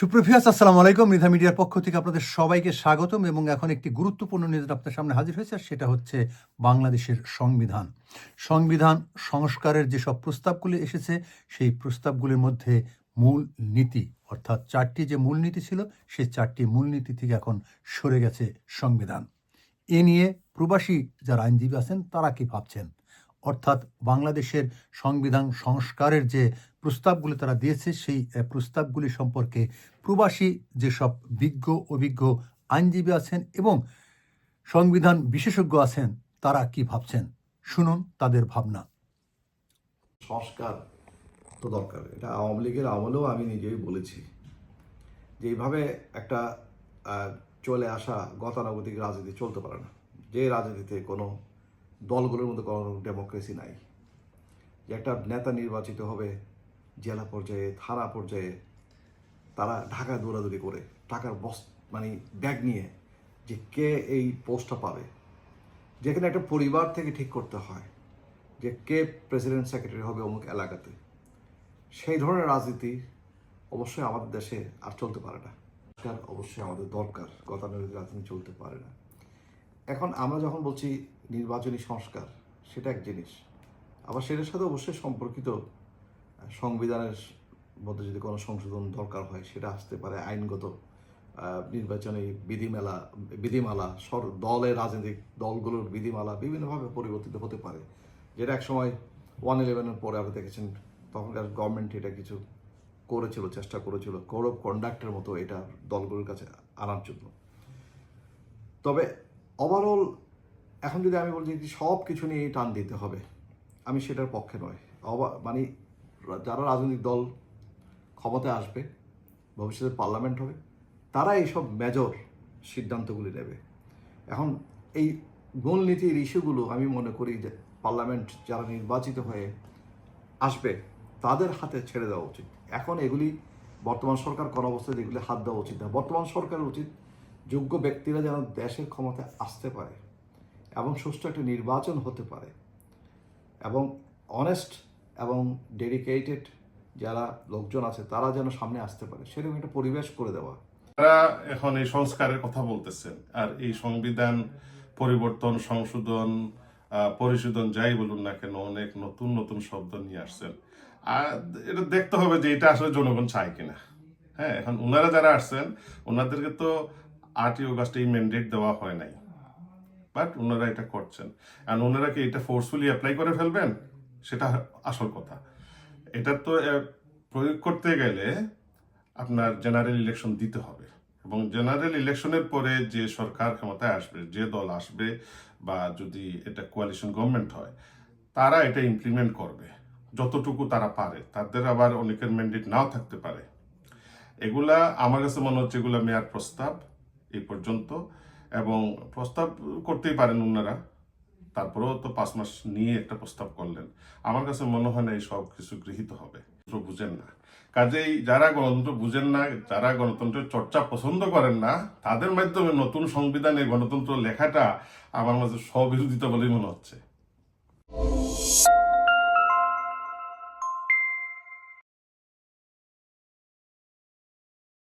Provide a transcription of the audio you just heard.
সুপ্রভিয়াস আসসালামু আলাইকুম। মৃধা মিডিয়ার পক্ষ থেকে আপনাদের সবাইকে স্বাগতম এবং এখন একটি গুরুত্বপূর্ণ নিউজ আপনার সামনে হাজির হয়েছে, আর সেটা হচ্ছে বাংলাদেশের সংবিধান। সংবিধান সংস্কারের যেসব প্রস্তাবগুলি এসেছে, সেই প্রস্তাবগুলির মধ্যে মূল নীতি, অর্থাৎ চারটি যে মূলনীতি ছিল, সেই চারটি মূলনীতি থেকে এখন সরে গেছে সংবিধান। এ নিয়ে প্রবাসী যারা আইনজীবী আছেন, তারা কি ভাবছেন? অর্থাৎ বাংলাদেশের সংবিধান সংস্কারের যে প্রস্তাবগুলি তারা দিয়েছে, সেই প্রস্তাবগুলি সম্পর্কে প্রবাসী যেসব বিজ্ঞ, অভিজ্ঞ আইনজীবী আছেন এবং সংবিধান বিশেষজ্ঞ আছেন, তারা কি ভাবছেন? শুনুন তাদের ভাবনা। সংস্কার তো দরকার। এটা আওয়ামী লীগের আমলেও আমি নিজেই বলেছি যে এইভাবে একটা চলে আসা গতানুগতিক রাজনীতি চলতে পারে না। যে রাজনীতিতে কোনো দলগুলোর মধ্যে কোনো ডেমোক্রেসি নাই। যে একটা নেতা নির্বাচিত হবে জেলা পর্যায়ে, থানা পর্যায়ে, তারা ঢাকায় দৌড়াদৌড়ি করে, টাকার বস মানে ব্যাগ নিয়ে যে কে এই পোস্টটা পাবে। যেখানে একটা পরিবার থেকে ঠিক করতে হয় যে কে প্রেসিডেন্ট সেক্রেটারি হবে অমুক এলাকাতে। সেই ধরনের রাজনীতি অবশ্যই আমাদের দেশে আর চলতে পারে না। সংস্কার অবশ্যই আমাদের দরকার, গতানুগতিক রাজনীতি চলতে পারে না। এখন আমরা যখন বলছি নির্বাচনী সংস্কার, সেটা এক জিনিস। আবার সেটার সাথে অবশ্যই সম্পর্কিত সংবিধানের মধ্যে যদি কোনো সংশোধন দরকার হয়, সেটা আসতে পারে আইনগত নির্বাচনী বিধিমেলা, বিধিমালা, সর দলের রাজনৈতিক দলগুলোর বিধিমালা বিভিন্নভাবে পরিবর্তিত হতে পারে। যেটা একসময় ওয়ান ইলেভেনের পরে আপনি দেখেছেন, তখনকার গভর্নমেন্ট এটা কিছু করেছিল, চেষ্টা করেছিল কোড অফ কন্ডাক্টের মতো এটা দলগুলোর কাছে আনার জন্য। তবে ওভারঅল এখন যদি আমি বলছি সব কিছু নিয়ে টান দিতে হবে, আমি সেটার পক্ষে নয়। মানে যারা রাজনৈতিক দল ক্ষমতায় আসবে, ভবিষ্যতে পার্লামেন্ট হবে, তারা এইসব মেজর সিদ্ধান্তগুলি নেবে। এখন এই মূলনীতির ইস্যুগুলো আমি মনে করি যে পার্লামেন্ট যারা নির্বাচিত হয়ে আসবে, তাদের হাতে ছেড়ে দেওয়া উচিত। এখন এগুলি বর্তমান সরকার কোনো অবস্থায় এগুলি হাত দেওয়া উচিত না। বর্তমান সরকারের উচিত যোগ্য ব্যক্তিরা যেন দেশের ক্ষমতায় আসতে পারে এবং সুষ্ঠু একটা নির্বাচন হতে পারে এবং অনেস্ট এবং ডেডিকেটেড যারা লোকজন আছে, তারা যেন সামনে আসতে পারে। সেরকম একটা পরিবেশ করে দেওয়া। তারা এখন এই সংস্কারের কথা বলতেছেন। আর এই সংবিধান পরিবর্তন, সংশোধন পরিশোধন যাই বলুন না কেন, অনেক নতুন নতুন শব্দ নিয়ে আসছেন। আর এটা দেখতে হবে যে এটা আসলে জনগণ চায় কিনা। হ্যাঁ এখন ওনারা যারা আসছেন ওনাদেরকে তো আটই অগাস্টে এই ম্যান্ডেট দেওয়া হয় নাই। বাট ওনারা এটা করছেন। আর ওনারা কি এটা ফোর্সফুলি অ্যাপ্লাই করে ফেলবেন? সেটা আসল কথা। এটা তো প্রয়োগ করতে গেলে আপনার জেনারেল ইলেকশন দিতে হবে এবং জেনারেল ইলেকশনের পরে যে সরকার ক্ষমতায় আসবে, যে দল আসবে বা যদি এটা কোয়ালিশন গভর্নমেন্ট হয়, তারা এটা ইমপ্লিমেন্ট করবে। যতটুকু তারা পারে। তাদের আবার অনেকের ম্যান্ডেট নাও থাকতে পারে। এগুলা আমার কাছে মনে হচ্ছে এগুলা মেয়ার প্রস্তাব এই পর্যন্ত এবং প্রস্তাব করতেই পারেন ওনারা তারপরেও তো পাঁচ মাস নিয়ে একটা প্রস্তাব করলেন। আমার কাছে মনে হয় না এই সব কিছু গৃহীত হবে। বুঝেন না। কাজেই যারা গণতন্ত্র বুঝেন না, যারা গণতন্ত্রের চর্চা পছন্দ করেন না, তাদের মাধ্যমে নতুন সংবিধানে গণতন্ত্র লেখাটা আমার মাঝে স্ববিরোধিতা বলেই মনে হচ্ছে।